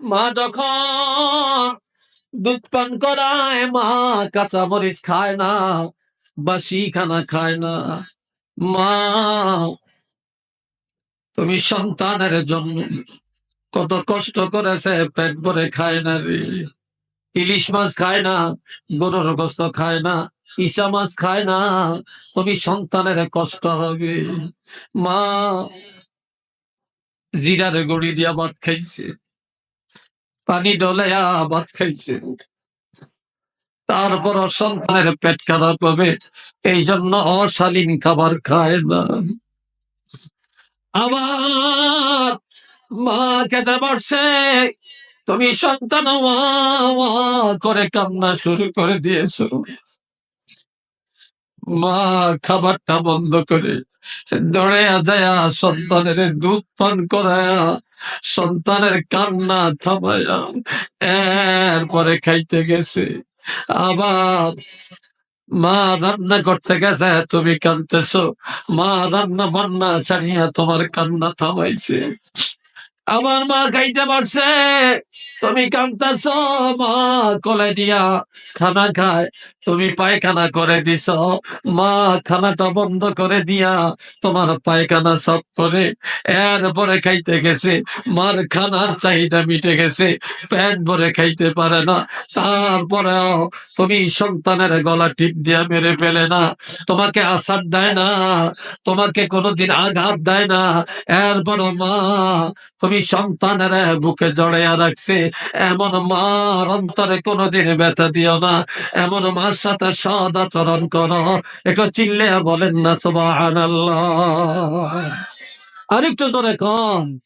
মা যখন দুধ পান করায়, মা কাঁচা মরিচ খায় না, বাসি খানা খায় না। মা, তুমি সন্তানের জন্য কত কষ্ট করেছে, পেট ভরে খায় না রে। ইলিশ মাছ খায় না, গরুর গোস্ত খায় না ইসা মাছ খায় না, তুমি সন্তানের কষ্ট হবে। মা, জিরার গড়ি দিয়া ভাত খাইছে। পানি ডলাইয়া ভাত খাইছে। তারপর সন্তানের পেট খারাপ হবে এই জন্য অশালীন খাবার খায় না। আবার মা খেতে পারছে তুমি সন্তান করে কান্না শুরু করে দিয়েছ। মা খাবারটা বন্ধ করে দৌড়ে যায় সন্তানের দুধ পান করায়া সন্তানের কান্না থামায়া এরপরে খাইতে গেছে। আবার মা রান্না করতে গেছে, তুমি কানতেছো মা রান্না বান্না ছাড়িয়া তোমার কান্না থামাইছে। আমার মা খাইতে পারছে। তুমি কান্তাছ মা কোলে দিয়া খানা খায়। তুমি পায়খানা করে দিছ, মা খানাটা বন্ধ করে দিয়া তোমার পায়খানা সব করে। এরপরে খাইতে গেছে, মার খানার চাহিদা মিটে গেছে, পেট ভরে খাইতে পারে না। তারপরেও তুমি সন্তানের গলা টিপ দিয়া মেরে ফেলে না। তোমাকে আসার দেয় না, তোমাকে কোনোদিন আঘাত দেয় না। এরপর মা, তুমি সন্তানের বুকে জড়াইয়া রাখছে। এমন মার অন্তরে কোনোদিন ব্যথা দিও না। এমন মার সাথে সদ আচরণ করো। একটু চিল্লে বলেন না সোবাহ আরেকটু জোরে কন।